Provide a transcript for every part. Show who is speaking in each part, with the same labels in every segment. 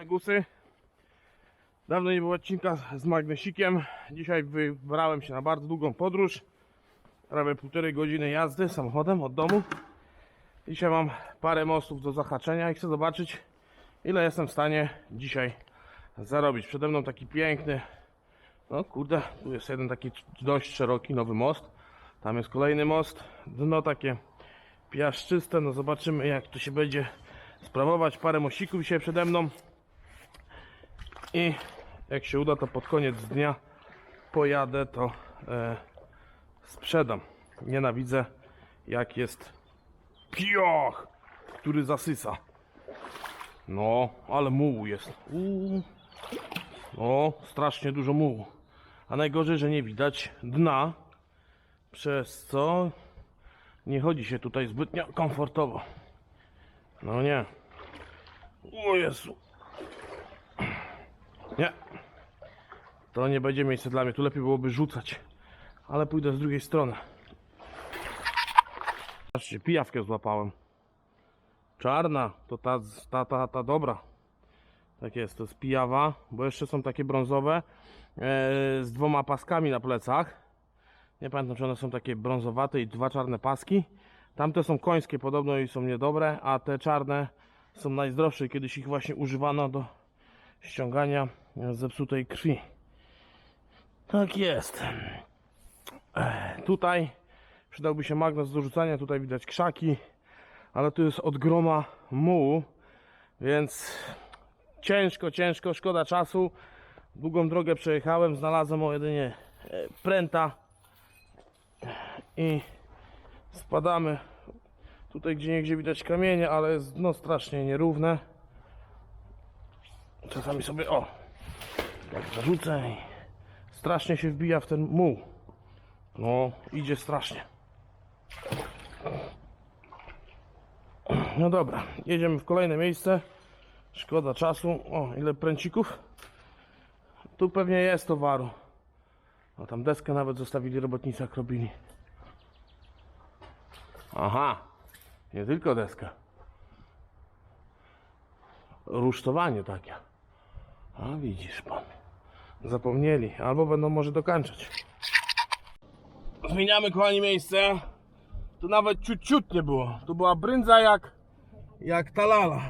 Speaker 1: Negusy. Dawno nie było odcinka z magnesikiem. Dzisiaj wybrałem się na bardzo długą podróż. Prawie półtorej godziny jazdy samochodem od domu. Dzisiaj mam parę mostów do zahaczenia i chcę zobaczyć ile jestem w stanie dzisiaj zarobić. Przede mną taki piękny, no kurde, tu jest jeden taki dość szeroki nowy most. Tam jest kolejny most. Dno takie piaszczyste. No zobaczymy jak to się będzie sprawować. Parę mościków dzisiaj przede mną. I jak się uda, to pod koniec dnia pojadę, to e, sprzedam. Nienawidzę, jak jest pioch, który zasysa. No, ale mułu jest. Uuu. No, strasznie dużo mułu. A najgorzej, że nie widać dna, przez co nie chodzi się tutaj zbytnio komfortowo. No nie. O Jezu. Nie. To nie będzie miejsce dla mnie. Tu lepiej byłoby rzucać. Ale pójdę z drugiej strony. Patrzcie, pijawkę złapałem. Czarna, to ta, ta, ta, ta dobra. Tak jest, to jest pijawa, bo jeszcze są takie brązowe e, z dwoma paskami na plecach. Nie pamiętam, czy one są takie brązowate i dwa czarne paski. Tamte są końskie podobno i są niedobre, a te czarne są najzdrowsze. Kiedyś ich właśnie używano do ściągania zepsutej krwi. Tak jest. Ech, Tutaj przydałby się magnes do rzucania. Tutaj widać krzaki, ale tu jest od groma mułu, więc ciężko, ciężko, szkoda czasu. Długą drogę przejechałem, znalazłem o jedynie e, pręta i spadamy tutaj gdzie niegdzie widać kamienie, ale jest no strasznie nierówne. Czasami sobie o tak zarzucę i strasznie się wbija w ten muł. No, idzie strasznie. No dobra, jedziemy w kolejne miejsce. Szkoda czasu. O, ile pręcików. Tu pewnie jest towaru. A tam deskę nawet zostawili robotnicy jak robili. Aha, nie tylko deskę. Rusztowanie takie. A widzisz pan. Zapomnieli, albo będą może dokańczać. Zmieniamy kochani miejsce. Tu nawet ciut ciut nie było. Tu była brędza jak jak talala.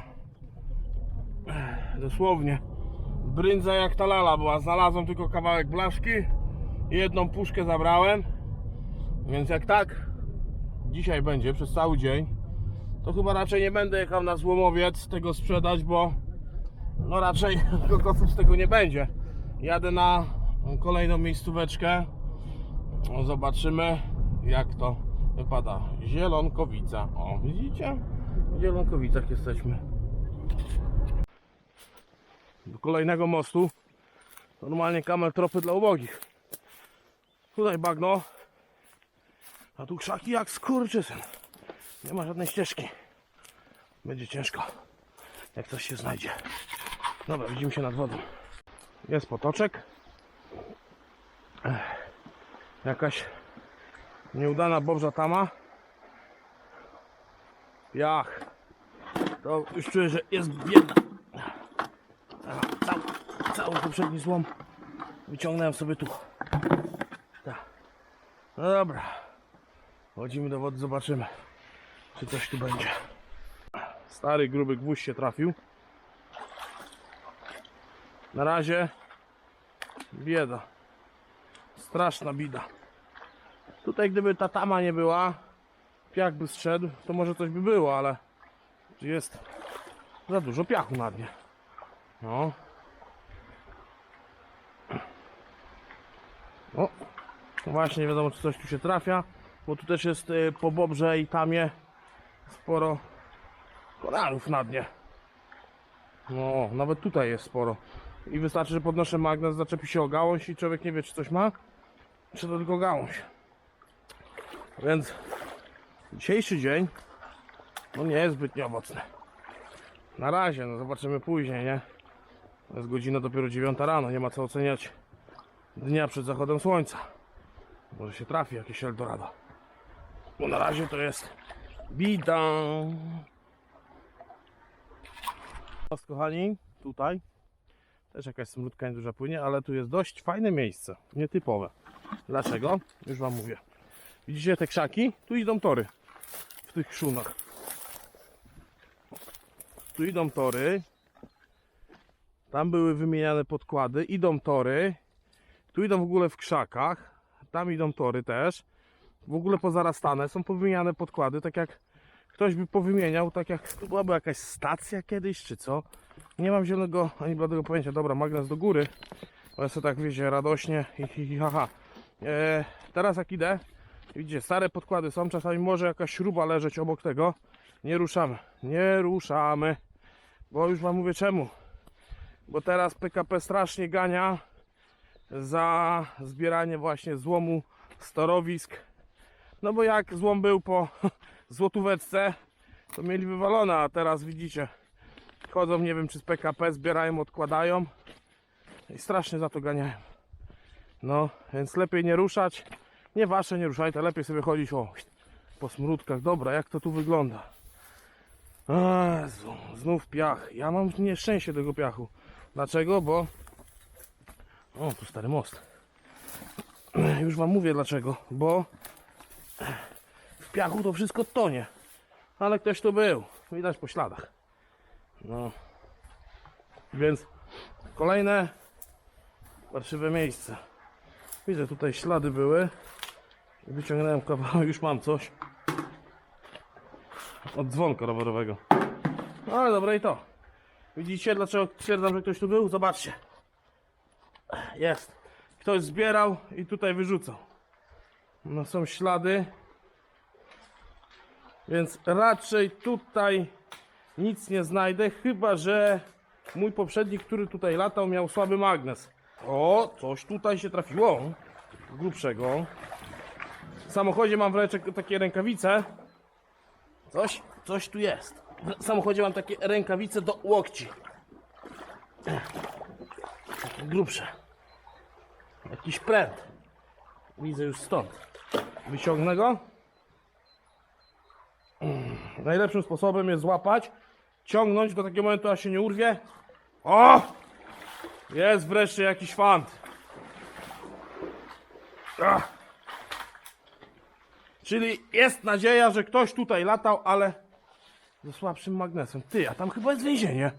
Speaker 1: Dosłownie. Brędza jak talala była. Znalazłem tylko kawałek blaszki. Jedną puszkę zabrałem. Więc jak tak dzisiaj będzie przez cały dzień, to chyba raczej nie będę jechał na złomowiec tego sprzedać, bo no raczej kokosów z tego nie będzie. Jadę na kolejną miejscóweczkę. Zobaczymy jak to wypada. Zielonkowica. O, widzicie? W Zielonkowicach jesteśmy. Do kolejnego mostu. Normalnie kamel tropy dla ubogich. Tutaj bagno. A tu krzaki jak skurczysyn. Nie ma żadnej ścieżki. Będzie ciężko. Jak coś się znajdzie. Dobra, widzimy się nad wodą. Jest potoczek. Jakaś nieudana bobża tama. Jach. To już czuję, że jest biedna. Cały, cały poprzedni złom wyciągnąłem sobie tu. Tak. No dobra. Chodzimy do wody, zobaczymy, czy coś tu będzie. Stary, gruby gwóźdź się trafił. Na razie bieda. Straszna bida. Tutaj gdyby ta tama nie była, piach by strzedł, to może coś by było, ale jest za dużo piachu na dnie. No. O, no właśnie nie wiadomo czy coś tu się trafia, bo tu też jest y, po bobrze i tamie sporo koralów na dnie. No, nawet tutaj jest sporo. I wystarczy, że podnoszę magnes, zaczepi się o gałąź i człowiek nie wie czy coś ma, czy to tylko gałąź. Więc dzisiejszy dzień no nie jest zbytnio owocny. Na razie, no zobaczymy później, nie? Jest godzina dopiero 9 rano, nie ma co oceniać dnia przed zachodem słońca. Może się trafi jakieś Eldorado. Bo na razie to jest bida. Kochani, tutaj. Też jakaś smródka nieduża płynie, ale tu jest dość fajne miejsce, nietypowe. Dlaczego? Już Wam mówię. Widzicie te krzaki? Tu idą tory w tych szunach. Tu idą tory. Tam były wymieniane podkłady. Idą tory. Tu idą w ogóle w krzakach. Tam idą tory też. W ogóle pozarastane. Są powymieniane podkłady, tak jak ktoś by powymieniał, tak jak byłaby jakaś stacja kiedyś, czy co. Nie mam zielonego ani bladego pojęcia. Dobra, magnes do góry. Ale sobie tak wiecie, radośnie. Hi, hi, hi, haha. E, teraz jak idę, widzicie, stare podkłady są. Czasami może jakaś śruba leżeć obok tego. Nie ruszamy. Nie ruszamy. Bo już wam mówię czemu. Bo teraz PKP strasznie gania za zbieranie właśnie złomu z torowisk. No bo jak złom był po złotóweczce, to mieli wywalone, a teraz widzicie, chodzą, nie wiem czy z PKP, zbierają, odkładają i strasznie za to ganiają. No, więc lepiej nie ruszać. Nie wasze, nie ruszajcie, lepiej sobie chodzić o po smródkach. Dobra, jak to tu wygląda? Jezu, znów piach. Ja mam nieszczęście tego piachu. Dlaczego? Bo... O, tu stary most. Już wam mówię dlaczego. Bo w piachu to wszystko tonie. Ale ktoś tu był. Widać po śladach. No. Więc kolejne parszywe miejsce. Widzę tutaj ślady były. Wyciągnąłem kawałek, już mam coś. Od dzwonka rowerowego. No ale dobre i to. Widzicie dlaczego stwierdzam, że ktoś tu był? Zobaczcie. Jest. Ktoś zbierał i tutaj wyrzucał. No są ślady. Więc raczej tutaj nic nie znajdę, chyba że mój poprzednik, który tutaj latał, miał słaby magnes. O, coś tutaj się trafiło. Grubszego. W samochodzie mam w ręce takie rękawice. Coś, coś tu jest. W samochodzie mam takie rękawice do łokci. Takie grubsze. Jakiś pręt. Widzę już stąd. Wyciągnę go. Najlepszym sposobem jest złapać, ciągnąć do takiego momentu, aż się nie urwie. O! Jest wreszcie jakiś fant. Ach. Czyli jest nadzieja, że ktoś tutaj latał, ale ze słabszym magnesem. Ty, a tam chyba jest więzienie.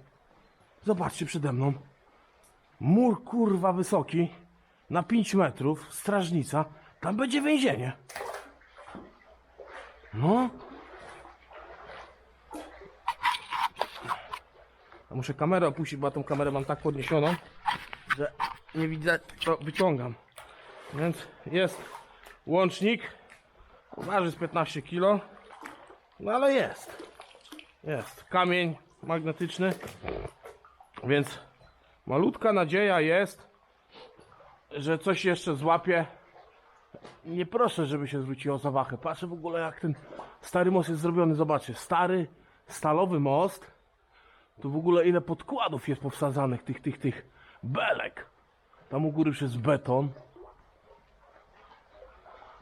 Speaker 1: Zobaczcie przede mną. Mur kurwa wysoki, na 5 metrów, strażnica. Tam będzie więzienie. No. Ja muszę kamerę opuścić, bo ja tą kamerę mam tak podniesioną, że nie widzę, to wyciągam. Więc jest łącznik. Waży z 15 kg. No ale jest. Jest. Kamień magnetyczny. Więc malutka nadzieja jest, że coś jeszcze złapie. Nie proszę, żeby się zwróciło za wachę. Patrzę w ogóle jak ten stary most jest zrobiony. Zobaczcie, stary stalowy most. Tu w ogóle ile podkładów jest powsadzanych, tych, tych, tych belek. Tam u góry przez beton.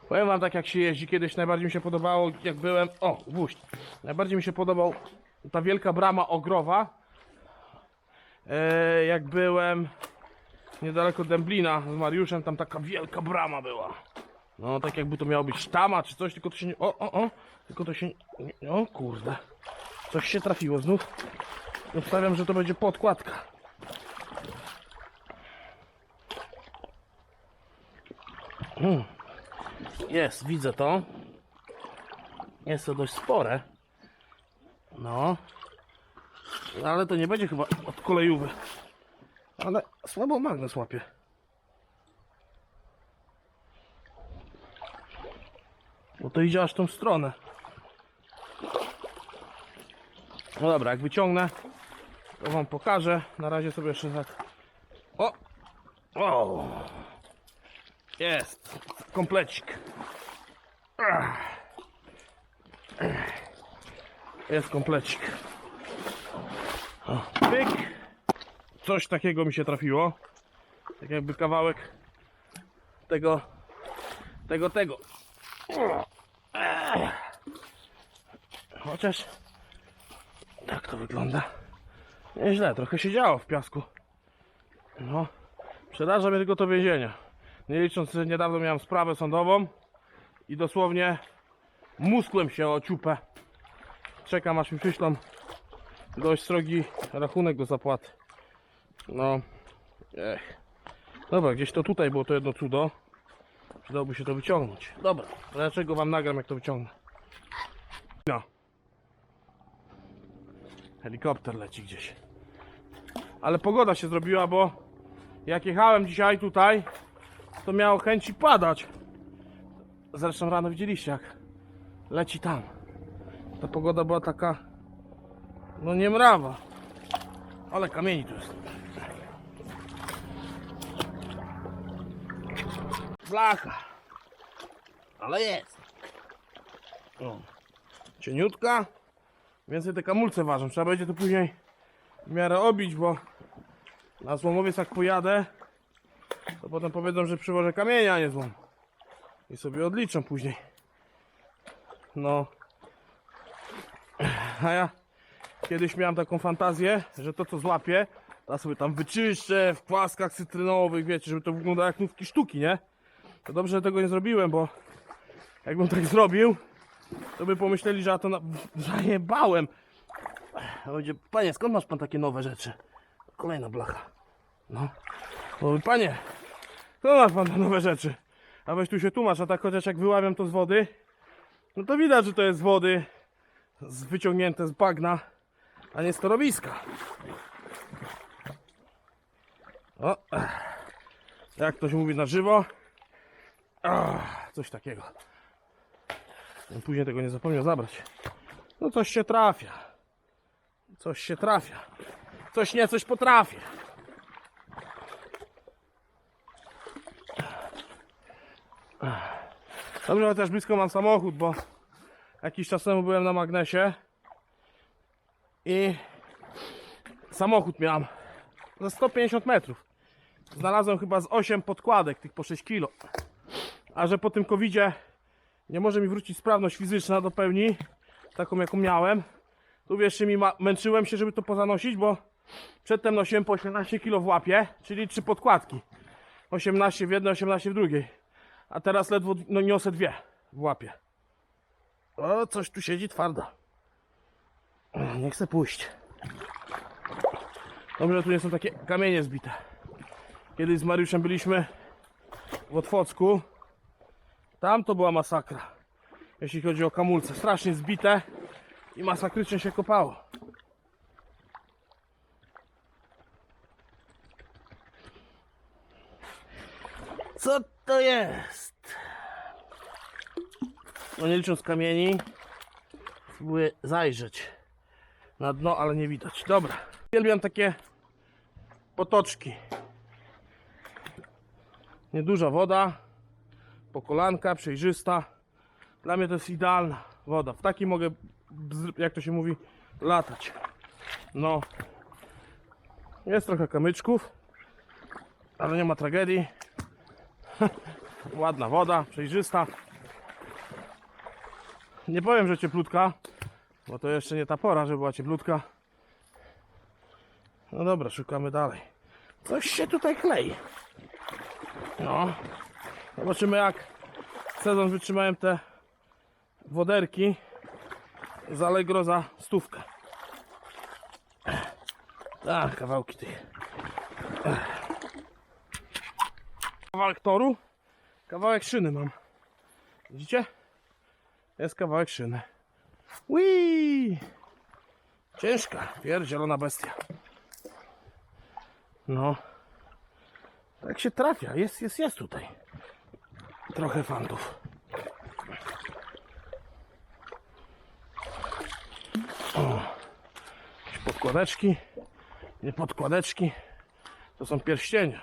Speaker 1: Powiem wam tak jak się jeździ, kiedyś najbardziej mi się podobało, jak byłem, o, gwóźdź, najbardziej mi się podobał ta wielka brama ogrowa, e, jak byłem niedaleko Dęblina z Mariuszem, tam taka wielka brama była. No, tak jakby to miało być sztama czy coś, tylko to się nie, o, o, o, tylko to się, nie, o kurde, coś się trafiło znów. Obstawiam, że to będzie podkładka. Mm. Jest, widzę to. Jest to dość spore. No. Ale to nie będzie chyba od kolejówy. Ale słabo magnes łapie. Bo to idzie aż tą stronę. No dobra, jak wyciągnę, to wam pokażę. Na razie sobie jeszcze tak. O! O! Jest! Komplecik. Jest komplecik. O, pyk. Coś takiego mi się trafiło. Tak jakby kawałek tego, tego, tego. Chociaż tak to wygląda. Nieźle, trochę się działo w piasku. No, przeraża mnie tylko to więzienie. Nie licząc, niedawno miałem sprawę sądową i dosłownie muskłem się o ciupę. Czekam aż mi przyślą dość srogi rachunek do zapłaty. No, ech. Dobra, gdzieś to tutaj było to jedno cudo. Przydałoby się to wyciągnąć. Dobra, dlaczego wam nagram jak to wyciągnę? No. Helikopter leci gdzieś. Ale pogoda się zrobiła, bo jak jechałem dzisiaj tutaj, to miało chęci padać. Zresztą rano widzieliście jak leci tam. Ta pogoda była taka, no nie mrawa. Ale kamieni tu jest. Blacha. Ale jest. O. Cieniutka. Więcej te kamulce ważą. Trzeba będzie to później w miarę obić, bo na złomowiec jak pojadę, to potem powiedzą, że przywożę kamienia, a nie złom. I sobie odliczą później. No. A ja kiedyś miałem taką fantazję, że to co złapię, to sobie tam wyczyszczę w płaskach cytrynowych, wiecie, żeby to wyglądało jak nówki sztuki, nie? To dobrze, że tego nie zrobiłem, bo jakbym tak zrobił, to by pomyśleli, że ja to na... zajebałem. A Będzie, panie, skąd masz pan takie nowe rzeczy? Kolejna blacha. No. O, panie, skąd masz pan te nowe rzeczy? A weź tu się tłumacz, a tak chociaż jak wyławiam to z wody, no to widać, że to jest z wody z wyciągnięte z bagna, a nie z torowiska. O, jak ktoś mówi na żywo, Ach, coś takiego. Później tego nie zapomniał zabrać. No coś się trafia. Coś się trafia. Coś nie coś potrafię. Dobrze, chociaż blisko mam samochód, bo jakiś czas temu byłem na magnesie i samochód miałem za 150 metrów. Znalazłem chyba z 8 podkładek, tych po 6 kilo. A że po tym covidzie nie może mi wrócić sprawność fizyczna do pełni, taką jaką miałem, to wierzcie mi, męczyłem się, żeby to pozanosić, bo przedtem nosiłem po 18 kg w łapie, czyli trzy podkładki. 18 w jednej, 18 w drugiej. A teraz ledwo no, niosę dwie w łapie. O, coś tu siedzi twardo. Nie chcę pójść. Dobrze, że tu nie są takie kamienie zbite. Kiedyś z Mariuszem byliśmy w Otwocku. Tam to była masakra. Jeśli chodzi o kamulce. Strasznie zbite i masakrycznie się kopało. Co to jest? No nie licząc kamieni, spróbuję zajrzeć na dno, ale nie widać. Dobra. Uwielbiam takie potoczki. Nieduża woda, po kolanka, przejrzysta. Dla mnie to jest idealna woda. W takiej mogę, jak to się mówi, latać. No. Jest trochę kamyczków, ale nie ma tragedii. Ładna woda, przejrzysta. Nie powiem, że cieplutka, bo to jeszcze nie ta pora, żeby była cieplutka. No dobra, szukamy dalej. Coś się tutaj klei. No. Zobaczymy jak sezon wytrzymałem te woderki z Allegro za stówkę. A, kawałki tych. Kawałek toru, kawałek szyny mam. Widzicie? Jest kawałek szyny. Ui! Ciężka, pierdzielona bestia. No. Tak się trafia, jest, jest, jest tutaj. Trochę fantów. O, podkładeczki, nie podkładeczki, to są pierścienie.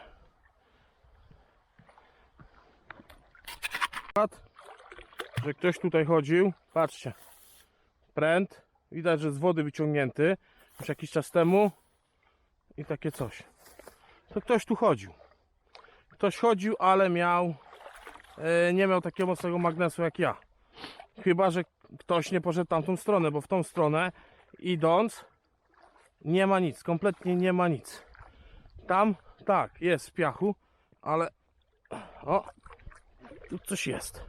Speaker 1: Że ktoś tutaj chodził, patrzcie, pręt, widać, że z wody wyciągnięty już jakiś czas temu i takie coś. To ktoś tu chodził. Ktoś chodził, ale miał nie miał takiego mocnego magnesu jak ja. Chyba, że ktoś nie poszedł tamtą stronę, bo w tą stronę idąc Nie ma nic, kompletnie nie ma nic. Tam, tak, jest w piachu, ale... O, tu coś jest.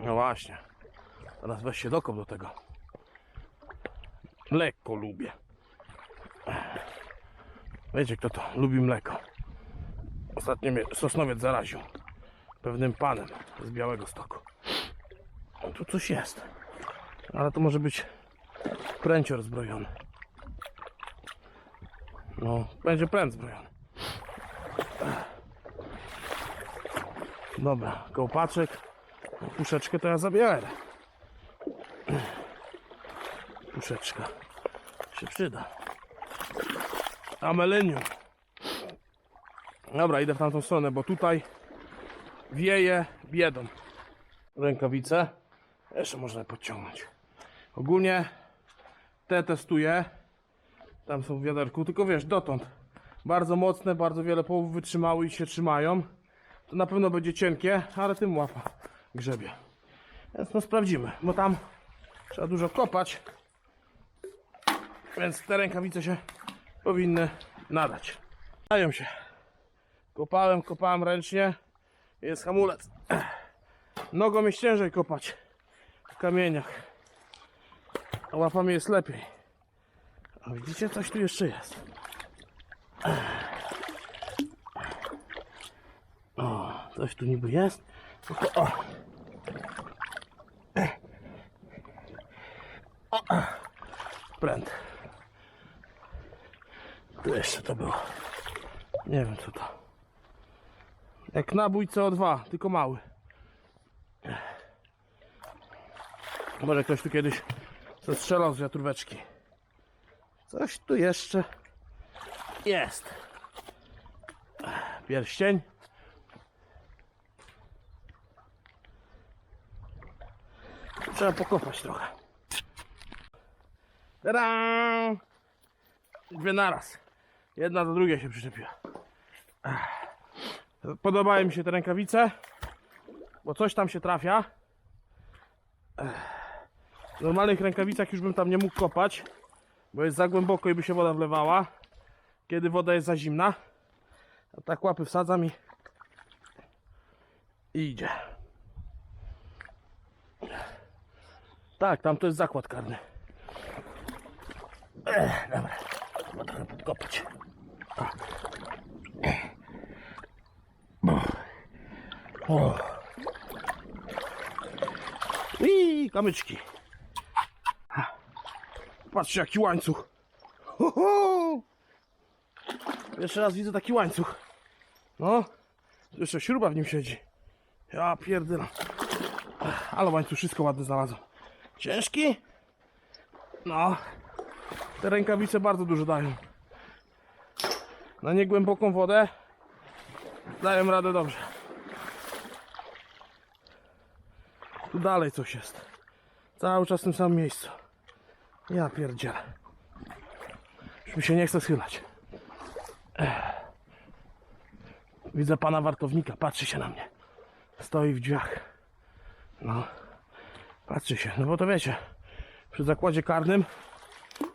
Speaker 1: No właśnie. Teraz weź się dokop do tego. Mleko lubię. Wiecie kto to lubi mleko. Ostatnio mnie Sosnowiec zaraził. Pewnym panem z Białego Stoku. Tu coś jest. Ale to może być pręcior zbrojony. No, będzie pręt zbrojony. Dobra, kołpaczek. Puszeczkę to ja zabiorę. Puszeczka się przyda. Amelenium. Dobra, idę w tamtą stronę, bo tutaj wieje biedą. Rękawice. Jeszcze można podciągnąć. Ogólnie te testuję. Tam są w wiaderku, tylko wiesz, dotąd. Bardzo mocne, bardzo wiele połów wytrzymały i się trzymają. To na pewno będzie cienkie, ale tym łapa grzebie. Więc no sprawdzimy, bo tam trzeba dużo kopać. Więc te rękawice się powinny nadać. Dają się. Kopałem, kopałem ręcznie. Jest hamulec. Nogą jest ciężej kopać w kamieniach. A łapami jest lepiej. A widzicie, coś tu jeszcze jest. O, coś tu niby jest. Tylko, o. O. Pręt. Tu jeszcze to było. Nie wiem co to. Jak nabój CO2, tylko mały. Może ktoś tu kiedyś zastrzelał z wiatróweczki. Coś tu jeszcze jest. Pierścień. Trzeba pokopać trochę. Tada! Dwie naraz. Jedna do drugiej się przyczepiła. Podobają mi się te rękawice, bo coś tam się trafia. W normalnych rękawicach już bym tam nie mógł kopać, bo jest za głęboko i by się woda wlewała, kiedy woda jest za zimna. A tak łapy wsadzam i, i idzie. Tak, tam to jest zakład karny. Ech, dobra, trzeba trochę podkopać. O. I kamyczki. Patrzcie jaki łańcuch. Ho, ho. Pierwszy raz widzę taki łańcuch. No, jeszcze śruba w nim siedzi. Ja pierdolę. Ale łańcuch wszystko ładnie znalazłem. Ciężki? No. Te rękawice bardzo dużo dają. Na niegłęboką wodę dają radę dobrze. Tu dalej coś jest. Cały czas w tym samym miejscu. Ja pierdzielę. Już mi się nie chce schylać. Widzę pana wartownika, patrzy się na mnie. Stoi w drzwiach. No. Patrzy się, no bo to wiecie. Przy zakładzie karnym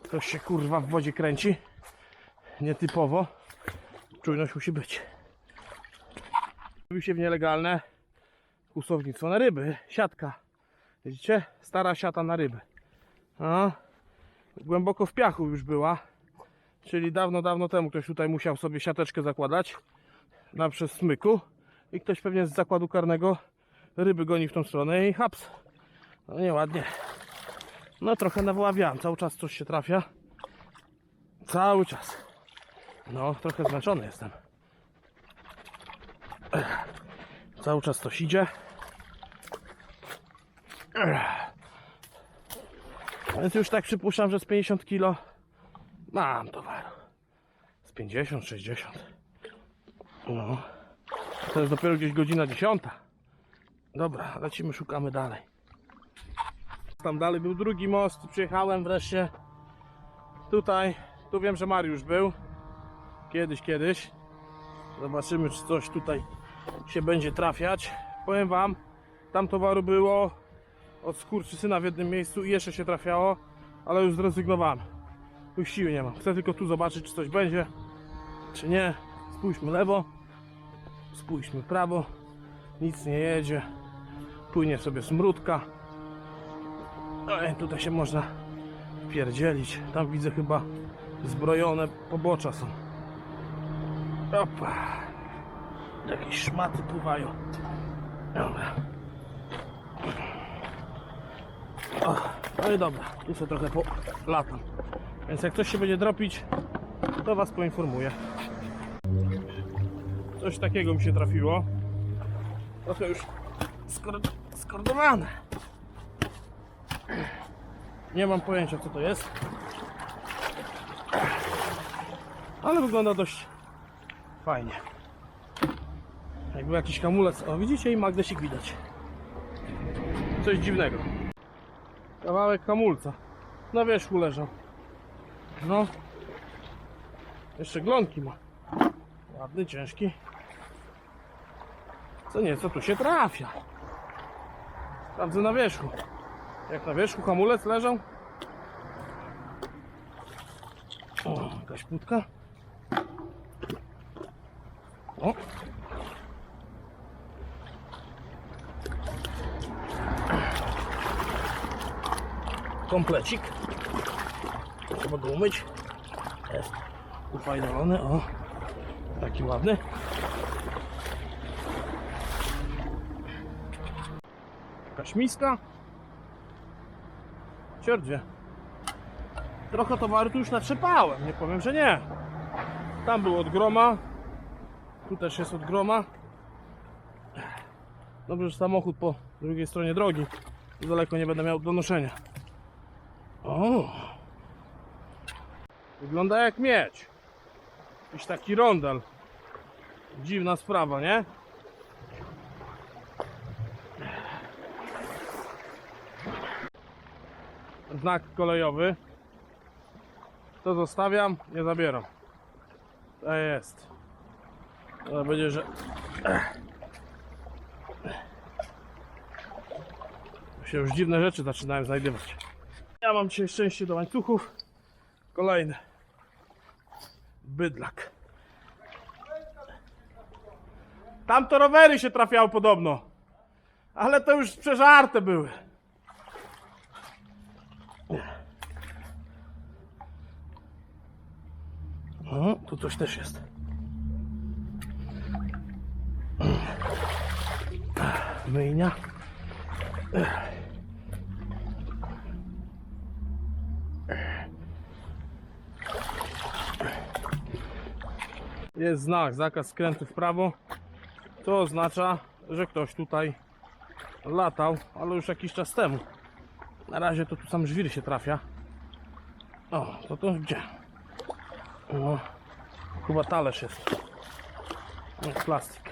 Speaker 1: ktoś się kurwa w wodzie kręci. Nietypowo. Czujność musi być. Robi się w nielegalne kłusownictwo na ryby. Siatka. Widzicie? Stara siata na ryby. A, głęboko w piachu już była. Czyli dawno, dawno temu ktoś tutaj musiał sobie siateczkę zakładać na przez smyku i ktoś pewnie z zakładu karnego ryby goni w tą stronę i haps. No nieładnie. No trochę nawoławiałem, cały czas coś się trafia. Cały czas. No, trochę zmęczony jestem. Cały czas coś idzie. Więc już tak przypuszczam, że z 50 kg mam towar. Z 50, 60. No. To jest dopiero gdzieś godzina 10. Dobra, lecimy, szukamy dalej. Tam dalej był drugi most, przyjechałem wreszcie. Tutaj, tu wiem, że Mariusz był. Kiedyś, kiedyś. Zobaczymy, czy coś tutaj się będzie trafiać. Powiem wam, tam towaru było od syna w jednym miejscu i jeszcze się trafiało, ale już zrezygnowałem. Już siły nie mam. Chcę tylko tu zobaczyć, czy coś będzie, czy nie. Spójrzmy lewo, spójrzmy prawo. Nic nie jedzie. Płynie sobie smródka. Ej, tutaj się można pierdzielić. Tam widzę chyba zbrojone pobocza są. Opa. Jakieś szmaty pływają. Dobra. No i dobra, tu sobie trochę po latam. Więc jak coś się będzie dropić, to was poinformuję. Coś takiego mi się trafiło. Trochę już skor skordowane. Nie mam pojęcia co to jest. Ale wygląda dość fajnie. Jakby jakiś kamulec. O widzicie i magnesik widać. Coś dziwnego. Kawałek hamulca. Na wierzchu leżał. No. Jeszcze glonki ma. Ładny, ciężki. Co nie, co tu się trafia? Sprawdzę na wierzchu. Jak na wierzchu hamulec leżał. O, jakaś płytka. O. Komplecik. Trzeba go umyć. Jest ufajnowany, o. Taki ładny. Jakaś miska. Ciordwie. Trochę towaru tu już natrzepałem, nie powiem, że nie. Tam był od groma. Tu też jest od groma. Dobrze, że samochód po drugiej stronie drogi. Daleko nie będę miał do noszenia. Wygląda jak miedź. Jakiś taki rondel. Dziwna sprawa, nie? Znak kolejowy. To zostawiam, nie zabieram. To jest. To będzie, że. Się już dziwne rzeczy zaczynają znajdywać. Mam dzisiaj szczęście do łańcuchów. Kolejny. Bydlak. Tam to rowery się trafiały podobno. Ale to już przeżarte były. O, tu coś też jest. Myjnia. Jest znak, zakaz skrętu w prawo. To oznacza, że ktoś tutaj latał, ale już jakiś czas temu. Na razie to tu sam żwir się trafia. O, to to gdzie? O, chyba talerz jest. No, plastik.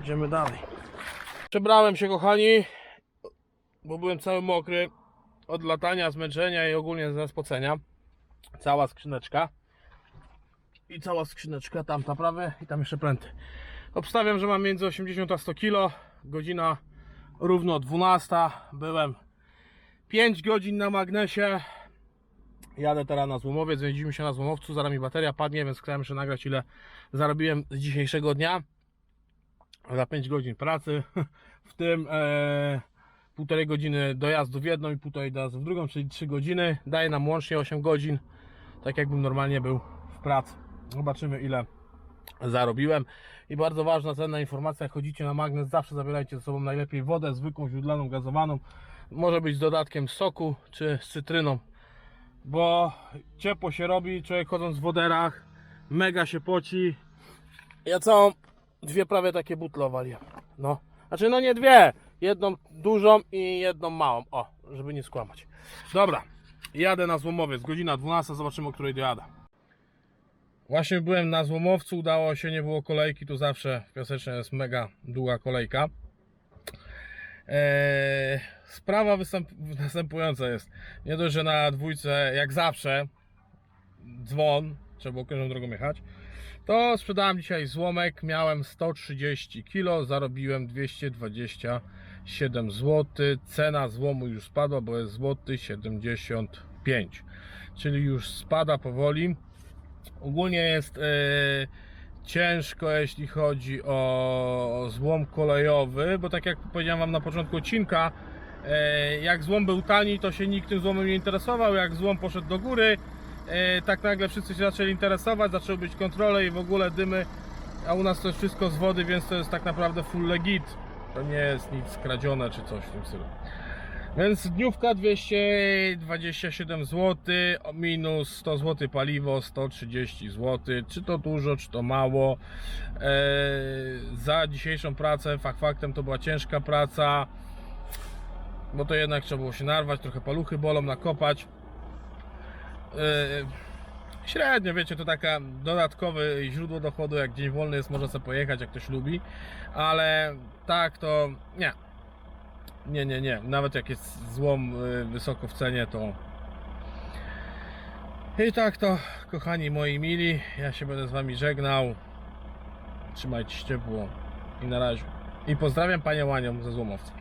Speaker 1: Idziemy dalej. Przebrałem się, kochani, bo byłem cały mokry od latania, zmęczenia i ogólnie ze spocenia. Cała skrzyneczka. I cała skrzyneczka, tam prawe i tam jeszcze pręty. Obstawiam, że mam między 80 a 100 kg. Godzina równo 12. Byłem 5 godzin na magnesie. Jadę teraz na złomowiec, widzimy się na złomowcu, zaraz mi bateria padnie, więc chciałem jeszcze nagrać ile zarobiłem z dzisiejszego dnia. Za 5 godzin pracy, w tym e, półtorej godziny dojazdu w jedną i półtorej dojazdu w drugą, czyli 3 godziny. Daje nam łącznie 8 godzin, tak jakbym normalnie był w pracy. Zobaczymy ile zarobiłem. I bardzo ważna, cenna informacja, jak chodzicie na magnes, zawsze zabierajcie ze sobą najlepiej wodę zwykłą, źródlaną, gazowaną. Może być z dodatkiem soku czy z cytryną, bo ciepło się robi, człowiek chodząc w woderach, mega się poci. Ja całą, dwie prawie takie butle waliłem. No, znaczy no nie dwie, jedną dużą i jedną małą, o, żeby nie skłamać. Dobra, jadę na złomowiec, godzina 12, zobaczymy o której dojadę. Właśnie byłem na złomowcu, udało się, nie było kolejki, tu zawsze w Piasecznie jest mega długa kolejka. Eee, sprawa występ, następująca jest. Nie dość, że na dwójce, jak zawsze, dzwon, trzeba było okrężną drogą jechać, to sprzedałem dzisiaj złomek, miałem 130 kg, zarobiłem 227 zł. Cena złomu już spadła, bo jest złoty 75. czyli już spada powoli. Ogólnie jest e, ciężko, jeśli chodzi o złom kolejowy, bo tak jak powiedziałem Wam na początku odcinka, e, jak złom był tani, to się nikt tym złomem nie interesował. Jak złom poszedł do góry, e, tak nagle wszyscy się zaczęli interesować, zaczęły być kontrole i w ogóle dymy. A u nas to jest wszystko z wody, więc to jest tak naprawdę full legit. To nie jest nic skradzione czy coś w tym stylu. Więc dniówka 227 zł, minus 100 zł paliwo, 130 zł. Czy to dużo, czy to mało. Eee, za dzisiejszą pracę, fakt faktem to była ciężka praca, bo to jednak trzeba było się narwać, trochę paluchy bolą, nakopać. Eee, średnio, wiecie, to taka dodatkowe źródło dochodu, jak dzień wolny jest, można sobie pojechać, jak ktoś lubi, ale tak to nie. Nie, nie, nie. Nawet jak jest złom y, wysoko w cenie, to. I tak to, kochani moi mili, ja się będę z wami żegnał. Trzymajcie się ciepło i na razie. I pozdrawiam panią Łanią ze złomowca.